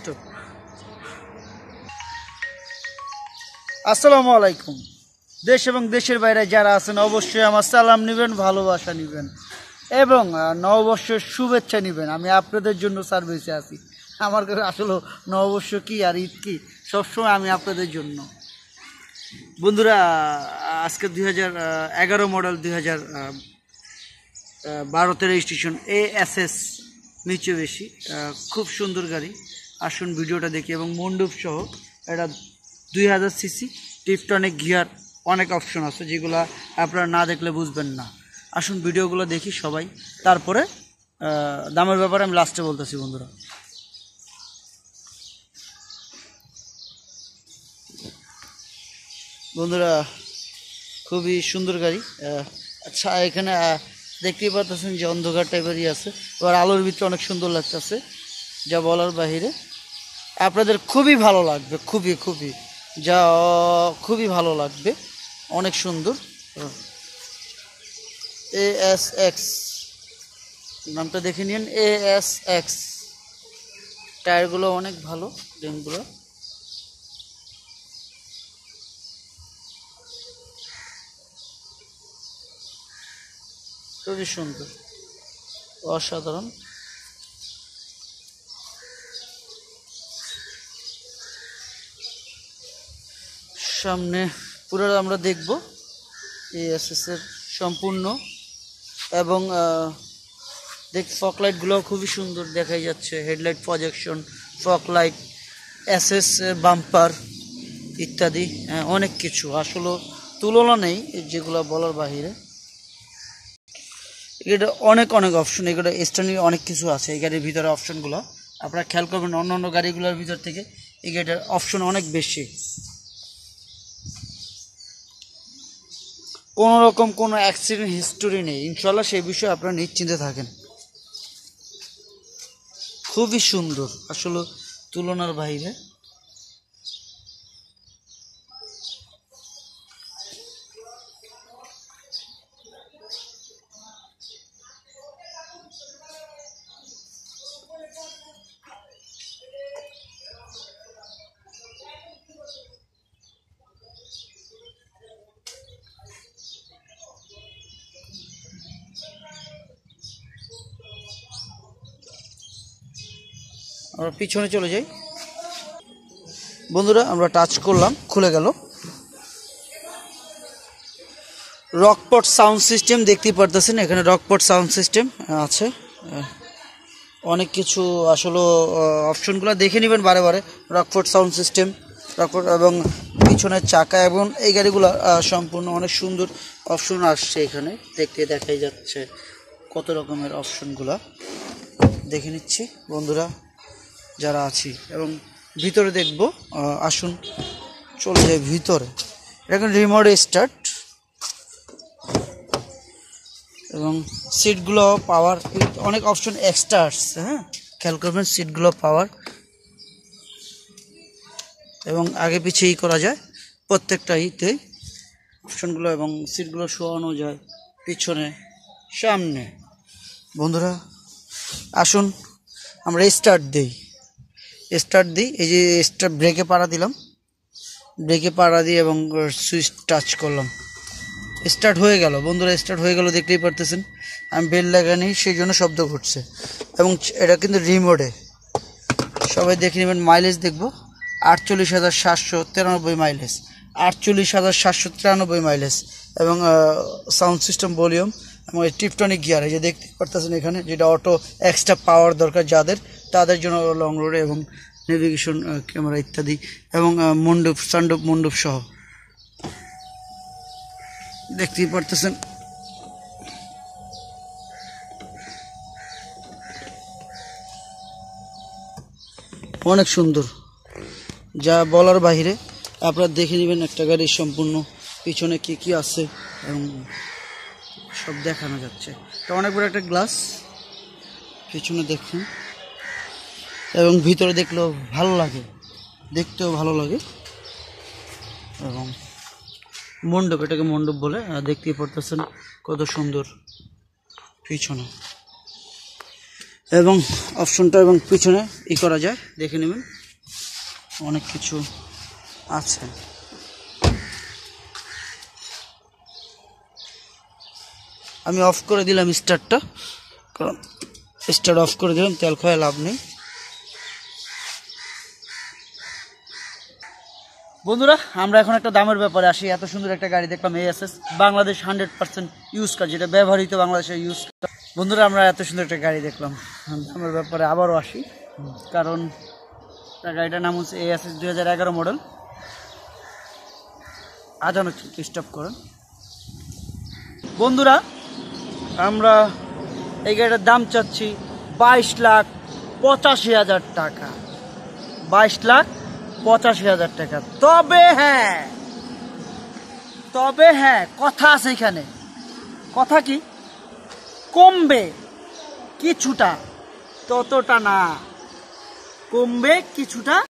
Stop আসসালামু আলাইকুম। দেশ এবং দেশের বাইরে যারা আছেন, অবশ্যই আমার সালাম নেবেন, ভালোবাসা নেবেন এবং নববর্ষের শুভেচ্ছা নেবেন। আমি আপনাদের জন্য সার্ভিসে আছি। আমার কাছে আসলে নববর্ষ কি আর ঈদ কী? সবসময় আমি আপনাদের জন্য। বন্ধুরা আজকে দুই এগারো মডেল দুই হাজার বারোতে রেজিস্ট্রেশন এ এস এস নিচে বেশি খুব সুন্দর গাড়ি। আসুন ভিডিওটা দেখি, এবং মণ্ডপ সহ এটা দুই হাজার সিসি টিপটনিক গিয়ার অনেক অপশন আছে যেগুলো আপনারা না দেখলে বুঝবেন না। আসুন ভিডিওগুলো দেখি সবাই। তারপরে দামের ব্যাপারে আমি লাস্টে বলতেছি বন্ধুরা। বন্ধুরা, খুবই সুন্দর গাড়ি। আচ্ছা এখানে দেখতেই পাচ্ছেন যে অন্ধকার টাইপেরই আছে। এবার আলোর ভিতরে অনেক সুন্দর লাগতেছে। যা বলার বাহিরে। আপনাদের খুবই ভালো লাগবে, খুবই খুবই। যা, খুবই ভালো লাগবে। অনেক সুন্দর। এ এস এক্স নামটা দেখে নিন। এ এস এক্স টায়ারগুলো অনেক ভালো রিমগুলো খুবই সুন্দর। অসাধারণ। সামনে পুরো আমরা দেখব। এএসএস এর সম্পূর্ণ এবং দেখ ফক লাইটগুলো খুবই সুন্দর দেখাই যাচ্ছে। Headlight projection fog light SS bumper ইত্যাদি আহ, অনেক কিছু। আসলে তুলনা নেই যেগুলো বলার বাহিরে। এটা অনেক অনেক অপশন এগুলো স্ট্যান্ডিং অনেক কিছু আছে। এই গাড়ির ভিতরে অপশনগুলো আপনারা খেয়াল করবেন অন্য অন্য গাড়িগুলোর ভিতর থেকে এই গাড়িটার অপশন অনেক বেশি। কোনো রকম কোনো অ্যাক্সিডেন্ট হিস্টোরি নেই। ইনশাল্লাহ সেই বিষয়ে আপনারা নিশ্চিন্তে থাকেন। খুবই সুন্দর। আসলে তুলনার বাইরে আমরা পিছনে চলে যাই। বন্ধুরা, আমরা টাচ করলাম, খুলে গেল। রকপট সাউন্ড সিস্টেম দেখতেই পারতেছেন, এখানে রকপট সাউন্ড সিস্টেম আছে। অনেক কিছু আসলে অপশনগুলো দেখে নেবেন বারে বারে। রকপট সাউন্ড সিস্টেম রকপট এবং পিছনের চাকা এবং এই গাড়িগুলো সম্পূর্ণ অনেক সুন্দর অপশন আসছে এখানে। দেখতে দেখাই যাচ্ছে কত রকমের অপশনগুলো। দেখে নিচ্ছি, বন্ধুরা। যারা আছি এবং ভিতরে দেখব আসুন, চলে যাই ভিতরে। এখন রিমোট স্টার্ট। এবং সিটগুলো পাওয়ার, অনেক অপশন এক্সট্রা আসছে হ্যাঁ? খেয়াল করবেন, সিটগুলো পাওয়ার। এবং আগে পিছিয়েই করা যায়, প্রত্যেকটা ইতে অপশনগুলো এবং সিটগুলো শোয়ানো যায় পিছনে, সামনে। বন্ধুরা, আসুন, আমরা স্টার্ট দিই। স্টার্ট দিই। এই যে স্টার্ট ব্রেকে পাড়া দিলাম। ব্রেকে পাড়া দিয়ে এবং সুইচ টাচ করলাম। স্টার্ট হয়ে গেল। বন্ধুরা স্টার্ট হয়ে গেল দেখতেই পারতেছেন। আমি বেল লাগানি সেই জন্য শব্দ করছে এবং এটা কিন্তু রিমোটে সবাই দেখে নেবেন মাইলেজ দেখব। আটচল্লিশ হাজার সাতশো তিরানব্বই মাইলেজ আটচল্লিশ হাজার সাতশো তিরানব্বই মাইলেজ এবং সাউন্ড সিস্টেম ভলিউম এবং টিপটনিক গিয়ার এই যে দেখতে পারতেছেন এখানে, যেটা অটো এক্সট্রা পাওয়ার দরকার যাদের। তাদের জন্য লং রোডে এবং নেভিগেশন ক্যামেরা ইত্যাদি এবং মণ্ডপ সান্ডপ মণ্ডপ সহ। দেখতেই পারতেছেন। অনেক সুন্দর। যা বলার বাইরে আপনারা দেখে নেবেন একটা গাড়ির সম্পূর্ণ পিছনে কি কি আছে এবং সব দেখানো যাচ্ছে। এটা অনেক বড় একটা গ্লাস পিছনে দেখুন। এবং ভিতরে দেখলেও ভালো লাগে। দেখতেও ভালো লাগে। এবং মণ্ডপ, এটাকে মণ্ডপ বলে দেখতেই পারতেছেন কত সুন্দর পিছনে। এবং অপশনটা এবং পিছনে ই করা যায়, দেখে নেবেন। অনেক কিছু আছে। আমি অফ করে দিলাম স্টারটা কারণ স্টার অফ করে দিলাম, তেল খাওয়া লাভ নেই। বন্ধুরা, আমরা এখন একটা দামের ব্যাপারে আসি। এত সুন্দর একটা গাড়ি দেখলাম ASS Bangladesh hundred percent use car যেটা ব্যবহৃত বাংলাদেশের ইউজ বন্ধুরা, আমরা এত সুন্দর একটা গাড়ি দেখলাম। দামের ব্যাপারে আবারও আসি। কারণ গাড়িটার নাম হচ্ছে এএসএস দুই হাজার এগারো মডেল আজান স্টপ করেন। বন্ধুরা, আমরা এই গাড়িটার দাম চাচ্ছি বাইশ লাখ পঁচাশি হাজার টাকা। বাইশ লাখ পঁচাশি হাজার টাকা। তবে হ্যাঁ তবে হ্যাঁ কথা আছে এখানে। কথা কি? কমবে কিছুটা, ততটা না। কমবে কিছুটা